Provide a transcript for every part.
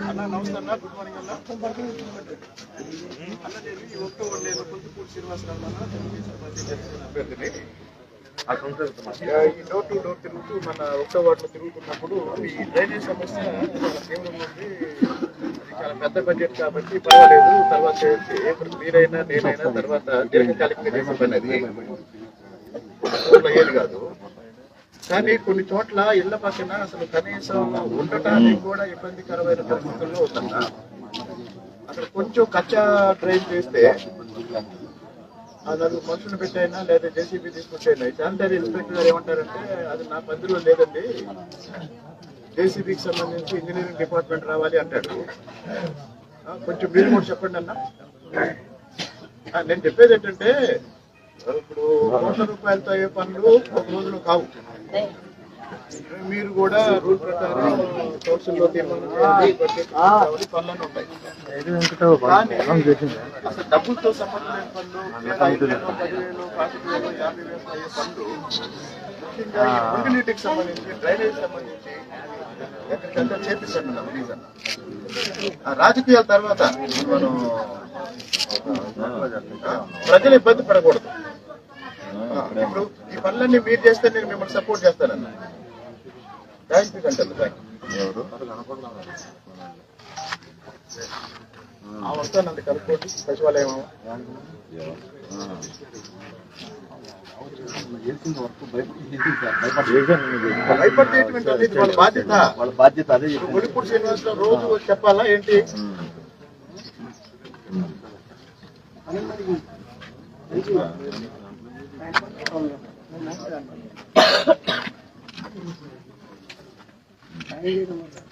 అన్న నమస్తే అన్న గుడ్ మార్నింగ్ అన్న అన్న నేను ఈ ఒక్క నేను పొద్దుపూడి శ్రీనివాసరావు అన్న తెలుగుదేశం పార్టీ జనసేన అభ్యర్థిని ఆ, ఈ డోర్ టు డోర్ తిరుగుతూ మన ఒక్క వాటిలో తిరుగుతున్నప్పుడు ఈ డ్రైనేజ్ సమస్య చాలా తీవ్రంగా ఉంది. చాలా పెద్ద బడ్జెట్ కాబట్టి పర్వాలేదు. తర్వాత చేయొచ్చు. మీరైనా నేనైనా తర్వాత దీర్ఘకాలికంగా చేసే పని అది. ఏది కాదు. కానీ కొన్ని చోట్ల ఇళ్ళ పక్కన అసలు కనీసం ఉండటానికి కూడా ఇబ్బందికరమైన పరిస్థితుల్లో ఉందన్న అక్కడ కొంచెం కచ్చా డ్రైవ్ చేస్తే నలుగురు మనుషులు పెట్టైనా లేదా జేసీబీ తీసుకుంటైనా శానిటరీ ఇన్స్పెక్టర్ గారు ఏమంటారంటే అది నా పరిధిలో లేదండి. జేసీబీకి సంబంధించి ఇంజనీరింగ్ డిపార్ట్మెంట్ రావాలి అంటాడు. కొంచెం మీరు కూడా చెప్పండి అన్న. నేను చెప్పేది ఏంటంటే ఇప్పుడు కోట్ల రూపాయలతో ఏ పనులు ఒక రోజులో కావు. మీరు కూడా రూల్ ప్రకారం కౌన్సిల్లో ఉంటాయి అసలు డబ్బులతో సంబంధం లేని పనులు లేదా ఐదు వేలు పదివేలు పాతిక వేలు యాభై వేలు అయ్యే పనులు ముఖ్యంగా ఈ మురుగునీటికి సంబంధించి డ్రైనేజ్ సంబంధించి ఎక్కడికంతా చేపిస్తాను నా ప్లీజ్. అన్న ఆ రాజకీయాల తర్వాత మనం ప్రజలు ఇబ్బంది పడకూడదు. ఇప్పుడు ఈ పనులన్నీ మీరు చేస్తే నేను మిమ్మల్ని సపోర్ట్ చేస్తానన్న. థ్యాంక్ యూ కంటే వస్తానండి కలుపుకోండి. సచివాలయం భయపడేటువంటి వాళ్ళ బాధ్యత. వాళ్ళ బాధ్యత అదే ఇప్పుడు గుడిపూడి శ్రీనివాసరావు రోజు చెప్పాలా ఏంటి?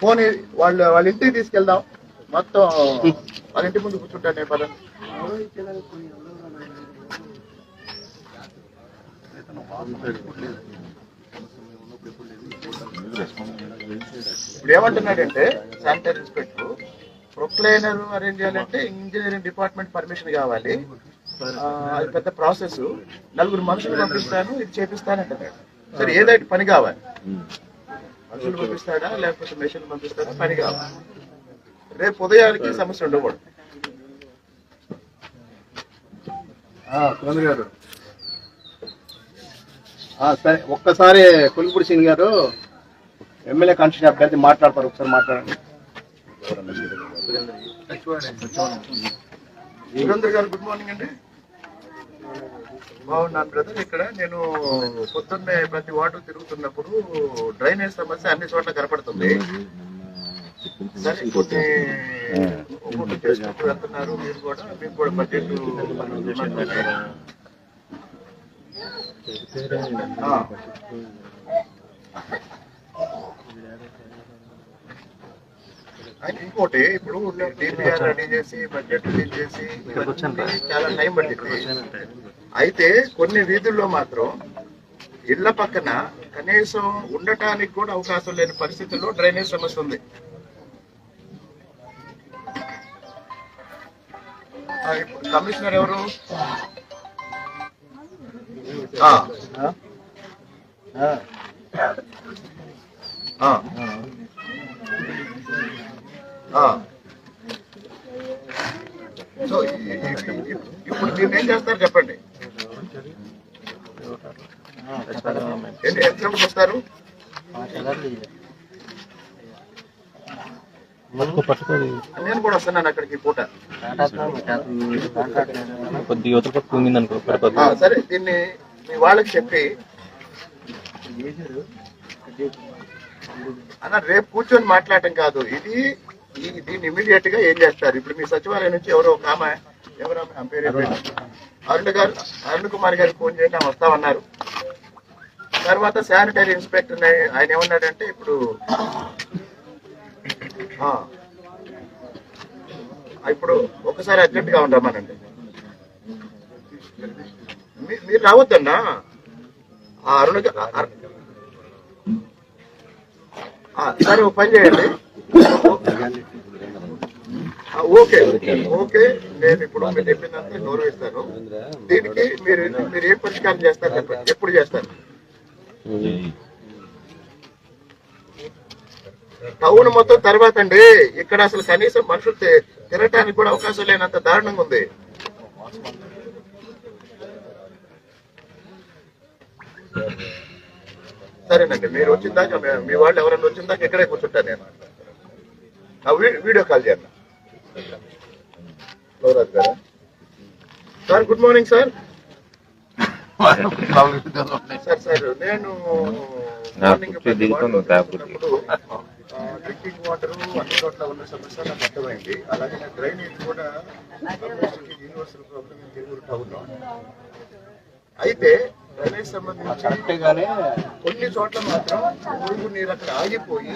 పోనీ వాళ్ళ వాళ్ళ ఇంటికి తీసుకెళ్దాం. మొత్తం వాళ్ళ ఇంటి ముందు కూర్చుంటాను నేను పదండి. ఇప్పుడు ఏమంటున్నాడంటే శానిటరీ ఇన్స్పెక్టర్ ప్రొక్లైనర్ అరేంజ్ చేయాలంటే ఇంజనీరింగ్ డిపార్ట్మెంట్ పర్మిషన్ కావాలి. అది పెద్ద ప్రాసెస్. నలుగురు మనుషులు పంపిస్తాను ఇది చేపిస్తానంటున్నాడు సరే ఏదైతే పని కావాలి. మనుషులు పంపిస్తాడా లేకపోతే మెషిన్ పంపిస్తాడా పని కావాలి. రేపు ఉదయానికి సమస్య ఉండకూడదు. గారు. ఆ, సరే ఒక్కసారి కొలిపూడి సింగ్ గారు ఎమ్మెల్యే కాన్స్టిట్యూషన్ అభ్యర్థి మాట్లాడతారు ఒకసారి మాట్లాడండి. సురేంద్ర గారు గుడ్ మార్నింగ్ అండి. బాగున్నాను బ్రదర్ ఇక్కడ. నేను పొద్దున్నే ప్రతి వార్డు తిరుగుతున్నప్పుడు డ్రైనేజ్ సమస్య అన్ని చోట్ల కనపడుతుంది. ఒక్కొక్కటి చేసుకుంటూ వెళ్తున్నారు. మీరు కూడా మీకు కూడా బడ్జెట్ అయితే ఇంకోటి ఇప్పుడు డిపిఆర్ రెడీ చేసి బడ్జెట్ చేసి చాలా టైం పట్టింది. అయితే కొన్ని వీధుల్లో మాత్రం ఇళ్ళ పక్కన కనీసం ఉండటానికి కూడా అవకాశం లేని పరిస్థితుల్లో డ్రైనేజ్ సమస్య ఉంది. కమిషనర్ ఎవరు? ఆ. సో ఇప్పుడు మీరు ఏం చేస్తారు చెప్పండి? ఎంతసేపటికి వస్తారు నేను కూడా వస్తున్నాను అక్కడికి పూట. కొద్ది యువత పక్క ఉండింది అనుకో పడిపోతుంది ఆ, సరే దీన్ని మీ వాళ్ళకి చెప్పి. అన్న రేపు కూర్చొని మాట్లాడటం కాదు. ఇది ఈ- దీన్ని ఇమీడియట్గా ఏం చేస్తారు? ఇప్పుడు మీ సచివాలయం నుంచి ఎవరో ఒక ఆమె ఎవరో పేరు? అరుణ్. గారు అరుణ్ కుమార్ గారికి ఫోన్ చేయండి ఆమె వస్తామన్నారు. తర్వాత శానిటరీ ఇన్స్పెక్టర్ ఆయన ఏమన్నాడంటే ఇప్పుడు ఇప్పుడు ఒకసారి అర్జెంట్గా ఉండమనండి మీరు రావద్దన్నా? అరుణ గ- ఆ అరు- ఆ, సరే ఒక పని చేయండి. ఓకే. ఓకే నేను ఇప్పుడు మీరు చెప్పిందంతా గౌరవిస్తాను. దీనికి మీరు మీరు ఏ పరిష్కారం చేస్తారు చెప్పండి. ఎప్పుడు చేస్తారు? టౌన్ మొత్తం తర్వాత అండి ఇక్కడ అసలు కనీసం మనుషులు తిరగటానికి కూడా అవకాశం లేనంత దారుణంగా ఉంది. సరేనండి మీరు వచ్చిందాక మీ- మీ వాళ్ళు ఎవరైనా వచ్చిందాక ఇక్కడే కూర్చుంటాను నేను. వీడియో కాల్ చేయండి. గారా? Sir good morning sir. Sir sir నేను మార్నింగ్. డ్రింకింగ్ వాటర్ అన్ని చోట్ల ఉన్న సమస్య నాకు అర్థమైంది. అలాగే డ్రైనేజ్ కూడా యూనివర్సల్ ప్రాబ్లం తిరుగురు టౌన్ అయితే సంబంధించి కొన్ని చోట్ల మాత్రం మురుగు నీరు అక్కడ ఆగిపోయి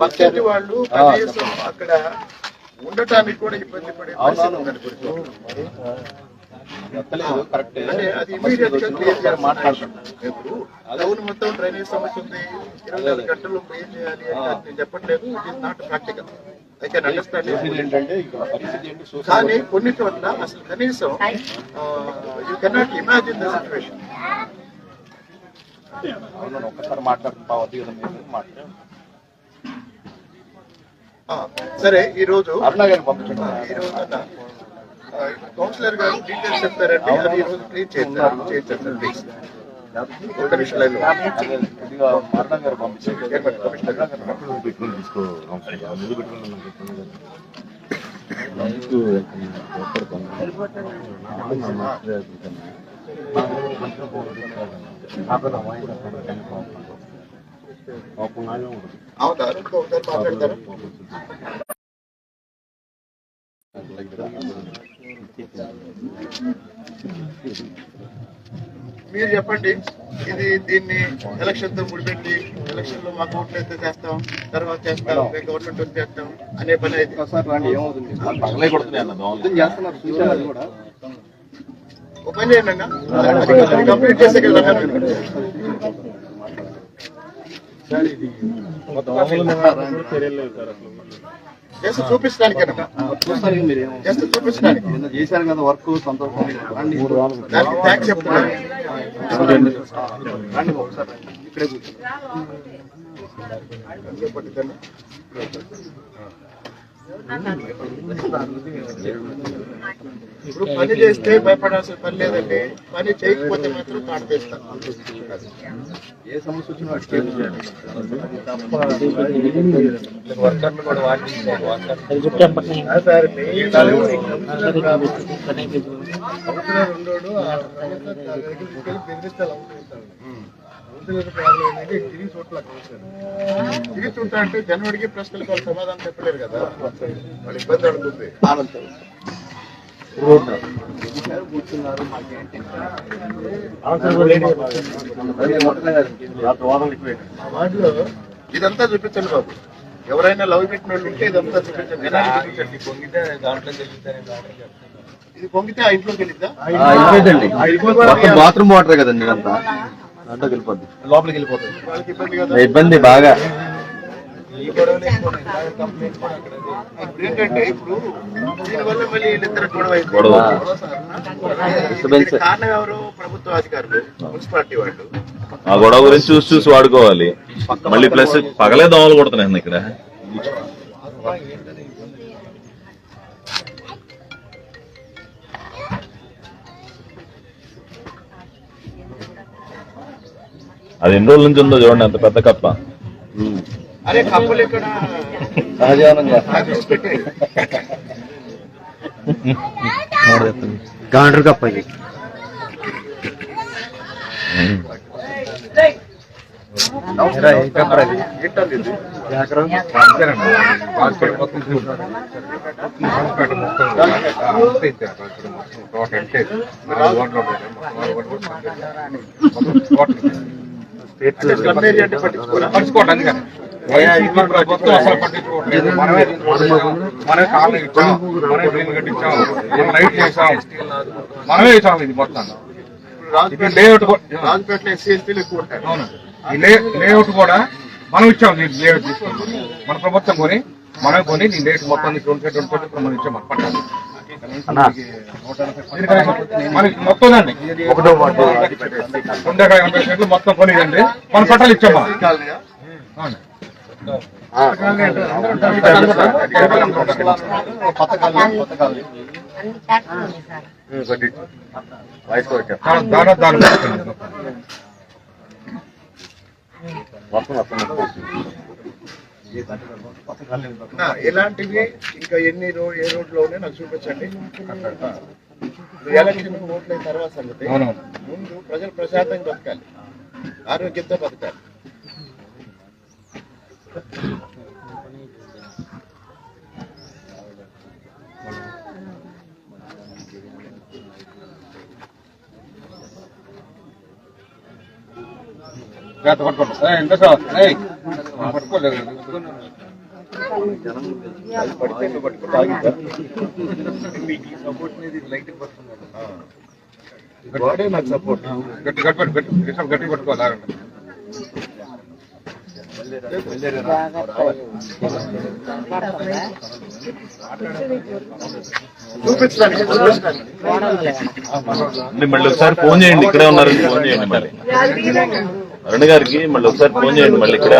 పక్కటి వాళ్ళు కనీసం అక్కడ ఉండటానికి కూడా ఇబ్బంది పడే పరిస్థితి టౌన్ మొత్తం డ్రైనేజ్ సమస్య ఉంది. ఇరవై నాలుగు గంటలు ఏం చేయాలి నేను చెప్పట్లేదు. It is not practical I understand కానీ కొన్ని చోట్ల అసలు కనీసం you cannot imagine the situation అవును, ఒక్కసారి మాట్లాడుతున్నా వద్దు కదా మీరు మాట్లాడు సరే ఈ రోజు అరుణ గారిని పంపించండి. అన్న, కౌన్సిలర్ గారు డీటెయిల్స్ అది క్లియర్ చేస్తారు ప్లీజ్. ఒక గారు కమిషనర్ గారు? పెట్టుకుని తీసుకో మాట్లాడతారా మీరు చెప్పండి ఇది దీన్ని ఎలక్షన్తో ముడిపెట్టి ఎలక్షన్లో మాకు ఓట్లు అయితే చేస్తాం తర్వాత చేస్తాం గవర్నమెంట్ వచ్చి చేస్తాం అనే పని అయితే. ఒకసారి రండి ఏమవుతుంది పగలే కొడుతున్నాయి అన్న దోమలు చేస్తున్నారు చూసారు అది కూడా ఒక పని చేయండి అన్న కంప్లీట్ చేసే కదా జస్ట్ ఏమో. జస్ట్ చూపించడానికి చేశారు కదా వర్క్ సంతోషం రండి. దానికి థ్యాంక్స్ చెప్తున్నాను. ఇక్కడే కూర్చోండి. ఇప్పుడు పని చేస్తే భయపడాల్సిన పని లేదండి. పని చేయకపోతే మాత్రం తాడతీస్తాం ఏ సమస్య వచ్చినా వాటికి చేయాలి. వర్కర్లు కూడా వాటిస్తారు తిరిగి చూస్తా అంటే జనవరికి ప్రశ్నలకు వాళ్ళు సమాధానం చెప్పలేరు కదా. వాళ్ళు ఇబ్బంది. ఆ వార్డులో ఇదంతా చూపించండి బాబు. ఎవరైనా లవ్ పెట్టిన వాళ్ళు ఉంటే ఇదంతా చూపించండి. జనానికి చూపించండి. ఇది పొంగితే ఆ ఇంట్లోకి వెళ్ళిద్దా? బాత్రూమ్ వాటర్ కదండి ఇదంతా. దాంట్లోకి వెళ్ళిపోద్ది లోపలికి వెళ్ళిపోతుంది ఇబ్బంది బాగా. ఇప్పుడు ఏంటంటే ఇప్పుడు దీనివల్ల మళ్ళీ వీళ్ళిద్దరు గొడవ అయింది. గొడవ. దీనికి కారణం ఎవరు? ప్రభుత్వ అధికారులు మున్సిపాలిటీ వాళ్ళు. ఆ గొడవ గురించి చూసి చూసి వాడుకోవాలి. మళ్ళీ ప్లస్ పగలే దోమలు కొడుతున్నాయి ఇక్కడ. అది ఎన్ని రోజుల నుంచి ఉందో చూడండి అంత పెద్ద కప్ప. గాండ్రు కప్ప ఇది. ప్రభుత్వం అసలు పట్టించుకోవట్లేదు. మనమే మనమే కాళ్ళు ఇచ్చాం మనమే డ్రైన్ కట్టించాం మనం లైట్ చేసాం మనమే ఇచ్చాం ఇది మొత్తం. లేఅవుట్ లేఅవుట్ కూడా మనం ఇచ్చాం దీనికి లేఅవుట్ తీసుకొని. మన ప్రభుత్వం కొని మనమే కొని నీ రేట్ మొత్తం సెట్ ఇప్పుడు మనం ఇచ్చాం పట్టాలి మనకి మొత్తం అండి ఒకటో ఎనభై సెంట్లు మొత్తం కొనియండి మనం పట్టాలు ఇచ్చామా? దాని దాని. దాని మొత్తం. ఇలాంటివి ఇంకా ఎన్ని రోడ్ ఏ రోడ్లో ఉన్నాయి నాకు చూపించండి. ఎలక్షన్ ఓట్లు అయిన తర్వాత సంగతి. ముందు ప్రజలు ప్రశాంతంగా బతకాలి. ఆరోగ్యంతో బతకాలి జాగ్రత్త పట్టుకోండి ఏయ్, ఎంత సార్ ఏయ్, పట్టుకోలేదు పడితే నువ్వు పట్టుకుంటే ఆగిద్దా? మీకు ఈ సపోర్ట్ అనేది లైట్ పడుతున్నాడు వాడే నాకు సపోర్ట్ గట్టి గట్టి పట్టు రిషబ్ గట్టి మళ్ళీ ఒకసారి ఫోన్ చేయండి ఇక్కడే ఉన్నారు ఫోన్ చేయండి మళ్ళీ. అరుణ్ గారికి మళ్ళీ ఒకసారి ఫోన్ చేయండి మళ్ళీ ఇక్కడే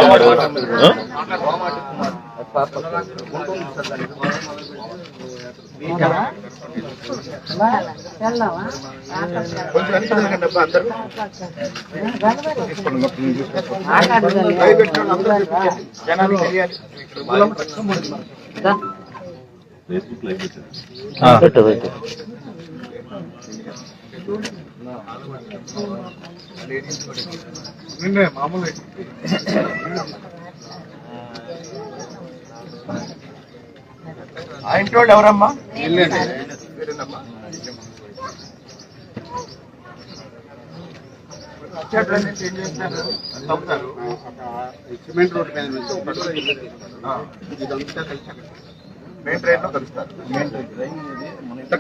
తెలియాలి ఫేస్బుక్ లైవ్ పెట్టారు. నిన్నే మామూలు. ఆ ఇంటి వాళ్ళు ఎవరమ్మా? సిమెంట్ రోడ్ మీద నుంచి. ఇదంతా కలిసి. మెయిన్ ట్రైన్లో కలుస్తారు.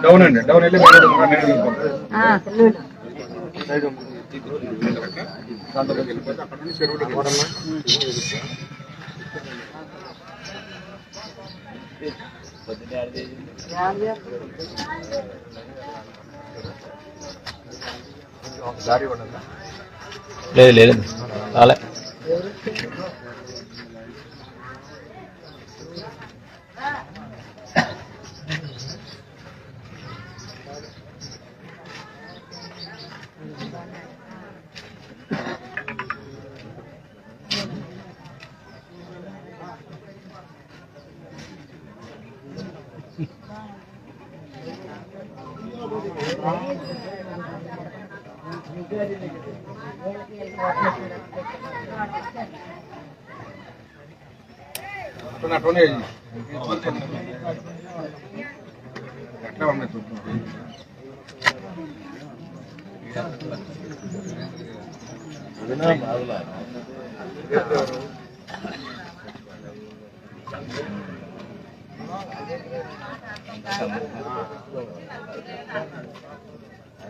డౌన్ అండి. డౌన్ వెళ్ళి లేదు లేదు. రాలే అట్లా అట్లనే చేయి. ఎట్లా ఉన్నాయి చూద్దాం.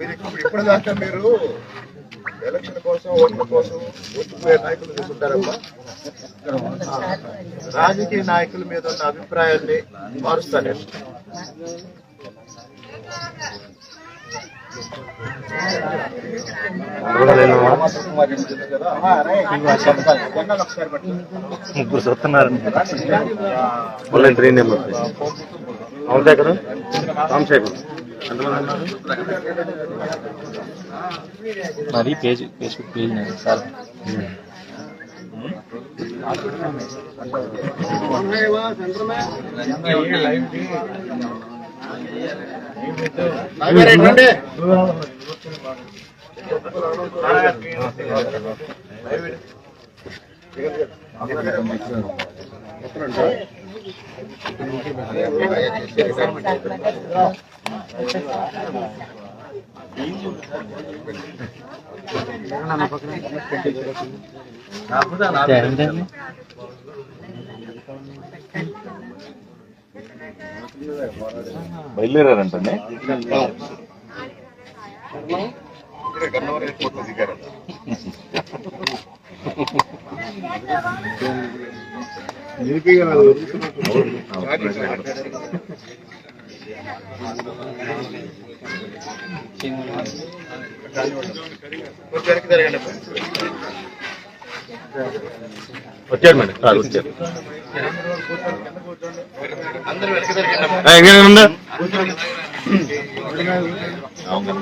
మీరు ఇప్పుడు ఇప్పుడు దాకా మీరు ఎలక్షన్ కోసం ఓట్ల కోసం ఓట్ల నాయకులు చూసుంటారమ్మా రాజకీయ నాయకుల మీద ఉన్న అభిప్రాయాన్ని మారుస్తాను ముగ్గురు చూస్తున్నారు మళ్ళీ త్రీ నెంబర్ అవును దగ్గర రామశేఖర్. మరి పేజ్ ఫేస్బుక్ పేజ్ సార్. బయలుదేరారంటండి ఇక్కడే గన్నవరం ఎయిర్పోర్ట్లో దిగారు వచ్చారు మేడం సార్ వచ్చారు అందరూ ఎక్కడ ఉందా? అవును,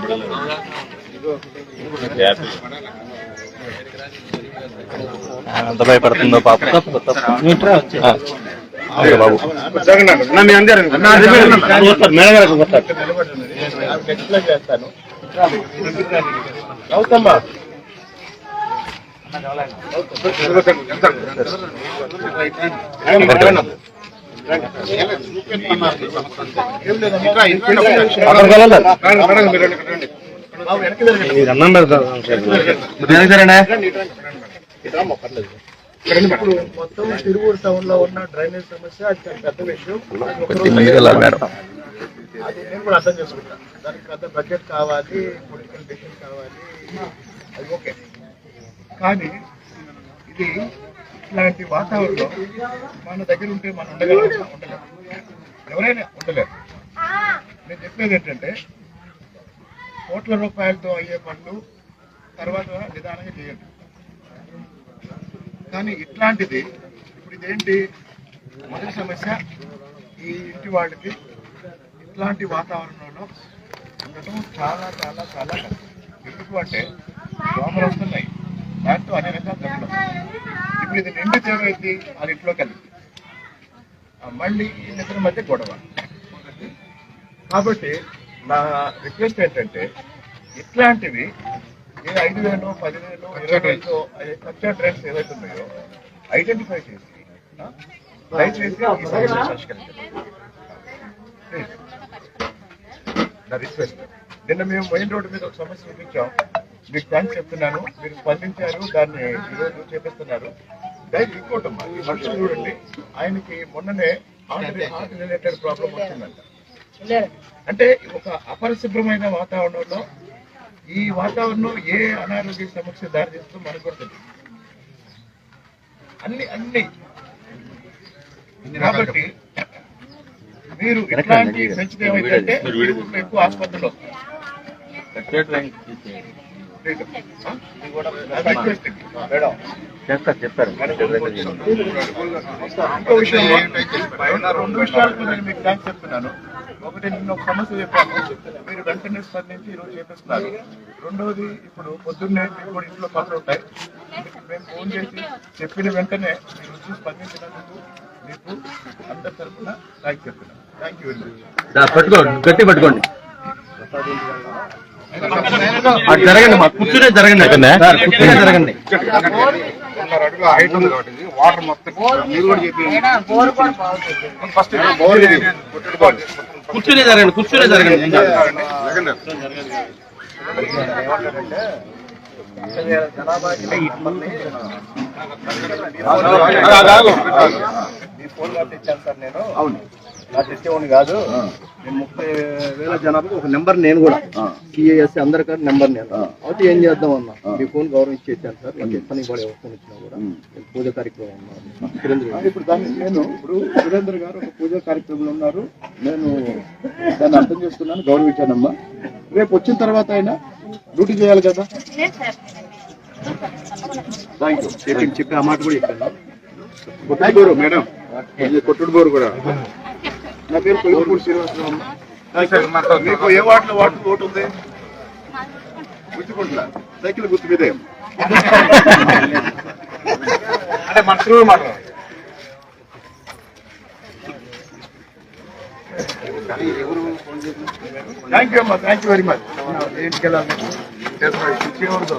ఎంత భయపడుతుందో పాప. బాబు. ఎక్స్ప్లెయిన్ చేస్తాను అవుతమ్మా ఇప్పుడు మొత్తం తిరువూరు టౌన్లో ఉన్న డ్రైనేజ్ సమస్య అది పెద్ద విషయం. అది నేను కూడా అర్థం దానికి పెద్ద బడ్జెట్ కావాలి పొలిటికల్ డెసిషన్ కావాలి. అది ఓకే. కానీ ఇది ఇట్లాంటి వాతావరణంలో మన దగ్గర ఉంటే మనం ఉండగలం ఉండలేం ఎవరైనా ఉండలేరు. నేను చెప్పేది ఏంటంటే కోట్ల రూపాయలతో అయ్యే పనులు తర్వాత నిదానంగా చేయండి. కానీ ఇట్లాంటిది ఇప్పుడు ఇదేంటి మొదటి సమస్య ఈ ఇంటి వాళ్ళకి ఇట్లాంటి వాతావరణంలో ఉండటం చాలా చాలా చాలా ఎందుకు అంటే దోమలు వస్తున్నాయి. దాంతో అన్ని రకాల జబ్బులు ఇప్పుడు ఇది నిండి ఏమైంది వాళ్ళ ఇంట్లో కలిపి మళ్ళీ ఈ నిద్ర మధ్య గొడవ. కాబట్టి నా రిక్వెస్ట్ ఏంటంటే ఇట్లాంటివి ఐదు వేలు పదివేలు ఇరవై వేలు ఖర్చు ట్రెండ్స్ ఏవైతే ఉన్నాయో ఐడెంటిఫై చేసి దయచేసి ఈ సమస్యను పరిష్కరించండి. రిక్వెస్ట్. నిన్న మేము మెయిన్ రోడ్డు మీద ఒక సమస్య చూపించాం. మీకు థ్యాంక్స్ చెప్తున్నాను. మీరు స్పందించారు దాన్ని ఈరోజు చేపిస్తున్నారు. దయచేసి ఇంకోటి అమ్మా. ఈ మనుషులు చూడండి. ఆయనకి మొన్ననే హార్ట్ రిలేటెడ్ ప్రాబ్లం వచ్చిందంట. అంటే ఒక అపరిశుభ్రమైన వాతావరణంలో ఈ వాతావరణం ఏ అనారోగ్య సమస్య దారి తీస్తుందో మనకు కూడా అన్ని అన్ని. కాబట్టి మీరు ఇట్లాంటి పెంచితే ఎక్కువ ఆసుపత్రిలో. మేడం చెప్పారు. విషయం రెండు విషయాలకు నేను మీకు థ్యాంక్స్ చెప్తున్నాను ఒకటి నిన్న ఒక సమస్య చెప్పాను మీరు వెంటనే స్పందించి ఈరోజు చేపిస్తున్నారు రెండవది ఇప్పుడు పొద్దున్నే మీకు కూడా ఇంట్లో పనులు ఉంటాయి మేము ఫోన్ చేసి చెప్పిన వెంటనే మీరు వచ్చి స్పందించినందుకు మీకు అందరి తరఫున థ్యాంక్స్ చెప్తున్నాను థ్యాంక్ యూ వెరీ మచ్ పట్టుకోండి గట్టి పట్టుకోండి. అటు జరగండి మా కూర్చునే జరగండి సార్, కూర్చునే జరగండి. వాటర్ మొత్తం మీరు కూడా చెప్పి ఫస్ట్ బోర్ కూర్చునే జరగండి కూర్చునే జరగండి. ఏం కాదు. మీ ఫోన్ ఇచ్చాను సార్ నేను. అవును. నాకు ఇచ్చేవాడిని కాదు. నేను ముప్పై వేల జనాభాకి ఒక నెంబర్ నేను కూడా. సిఏఎస్ అందరికీ నెంబర్ నేను. అయితే ఏం చేద్దాం అన్న? మీ ఫోన్ గౌరవం ఇచ్చేసాను సార్. నేను చెప్పని కూడా వస్తాను ఇచ్చినా కూడా. నేను పూజ కార్యక్రమం ఉన్నారు సురేంద్ర ఇప్పుడు దాన్ని నేను ఇప్పుడు సురేంద్ర గారు ఒక పూజ కార్యక్రమంలో ఉన్నారు. నేను దాన్ని అర్థం చేసుకున్నాను గౌరవించానమ్మా. రేపు వచ్చిన తర్వాత అయినా డ్యూటీ చేయాలి కదా? థ్యాంక్ యూ చెప్పి చెప్పి ఆ మాట కూడా చెప్పాను. కొట్టుడు బోరు మేడం. కొట్టుడు బోరు కూడా. నా పేరు కొలుపూడి శ్రీనివాసరావు. మీకు ఏ వాటిలో వాటర్ ఓటు ఉంది? గుర్తుకుంటా సైకిల్ గుర్తు మీదే. అంటే మన తిరుగు మాట్లాడాలి థ్యాంక్ యూ అమ్మా. థ్యాంక్ యూ వెరీ మచ్ ఇంటికి వెళ్ళాలి ఇచ్చేవారు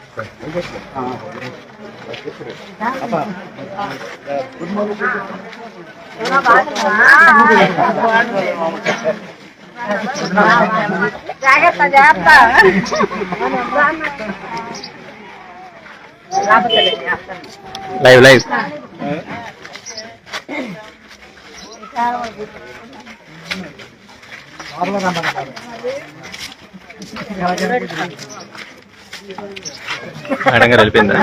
జాగ్రత్త జాగ్రత్త లైవ్ లైవ్ అడంగా వెళ్ళిపోయిందా?